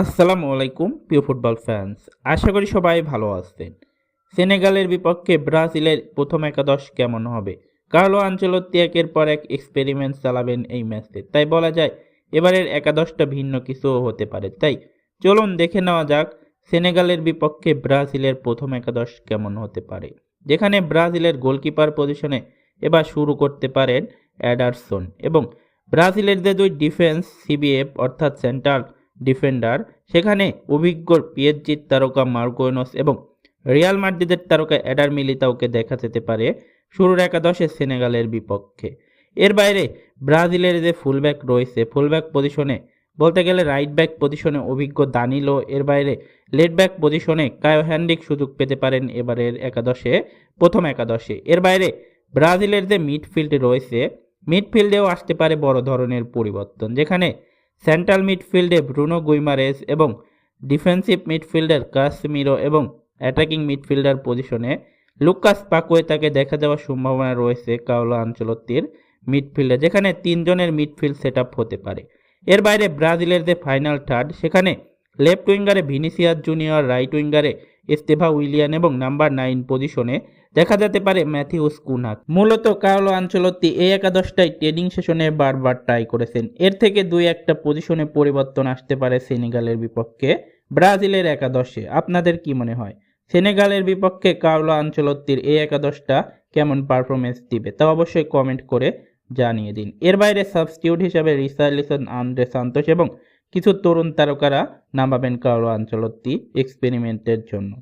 আসসালামু আলাইকুম, প্রিয় ফুটবল ফ্যান্স আশা করি সবাই ভালো আছেন। সেনেগালের বিপক্ষে ব্রাজিলের প্রথম একাদশ কেমন হবে? কার্লো আঞ্চলত্তি একের পর এক এক্সপেরিমেন্ট চালাবেন এই ম্যাচে। তাই বলা যায়, এবারের একাদশটা ভিন্ন কিছুও হতে পারে। তাই চলুন দেখে নেওয়া যাক, সেনেগালের বিপক্ষে ব্রাজিলের প্রথম একাদশ কেমন হতে পারে। যেখানে ব্রাজিলের গোলকিপার পজিশনে এবার শুরু করতে পারেন অ্যাডারসন এবং ব্রাজিলের যে দুই ডিফেন্স সিবিএফ অর্থাৎ সেন্ট্রাল ডিফেন্ডার। সেখানে অভিজ্ঞ পিএসজির তারকা মার্কোয়েনস এবং রিয়াল মাদ্রিদের তারকা অ্যাডার মিলিতাওকে দেখা যেতে পারে শুরুর একাদশে সেনেগালের বিপক্ষে। এর বাইরে ব্রাজিলের যে ফুলব্যাক রয়েছে, ফুলব্যাক পজিশনে বলতে গেলে রাইট ব্যাক পজিশনে অভিজ্ঞ দানিলো, এর বাইরে লেট ব্যাক পজিশনে কায়ো হ্যান্ডিক সুযোগ পেতে পারেন এবারের একাদশে, প্রথম একাদশে। এর বাইরে ব্রাজিলের যে মিডফিল্ড রয়েছে, মিডফিল্ডেও আসতে পারে বড় ধরনের পরিবর্তন, যেখানে সেন্ট্রাল মিডফিল্ডে ব্রুনো গুইমারেস এবং ডিফেন্সিভ মিডফিল্ডার কাসমিরো এবং অ্যাটাকিং মিডফিল্ডার পজিশনে লুকাস পাকোয়েতাকে দেখা যাওয়ার সম্ভাবনা রয়েছে কাওলা আঞ্চলত্তির মিডফিল্ডে, যেখানে তিনজনের মিডফিল্ড সেট হতে পারে। এর বাইরে ব্রাজিলের যে ফাইনাল থার্ড, সেখানে লেফট উইঙ্গারে ভিনিসিয়াস জুনিয়র, রাইট উইঙ্গারে ইস্তেফা উইলিয়ান এবং নাম্বার নাইন পজিশনে দেখা যেতে পারে ম্যাথিউস কুনাক। মূলত কার্লো আঞ্চলত্তি এই একাদশটাই ট্রেনিং সেশনে বারবার ট্রাই করেছেন। এর থেকে দুই একটা পজিশনে পরিবর্তন আসতে পারে সেনেগালের বিপক্ষে। ব্রাজিলের একাদশে, আপনাদের কি মনে হয়? সেনেগালের বিপক্ষে কার্লো আঞ্চলত্তির এই একাদশটা কেমন পারফরমেন্স দিবে, তা অবশ্যই কমেন্ট করে জানিয়ে দিন। এর বাইরে সাবস্টিটিউট হিসাবে রিসার্লিসন আন্দ্রে সান্তোষ এবং কিছু তরুণ তারকারা নামাবেন কার্লো অঞ্চলটি এক্সপেরিমেন্টের জন্য।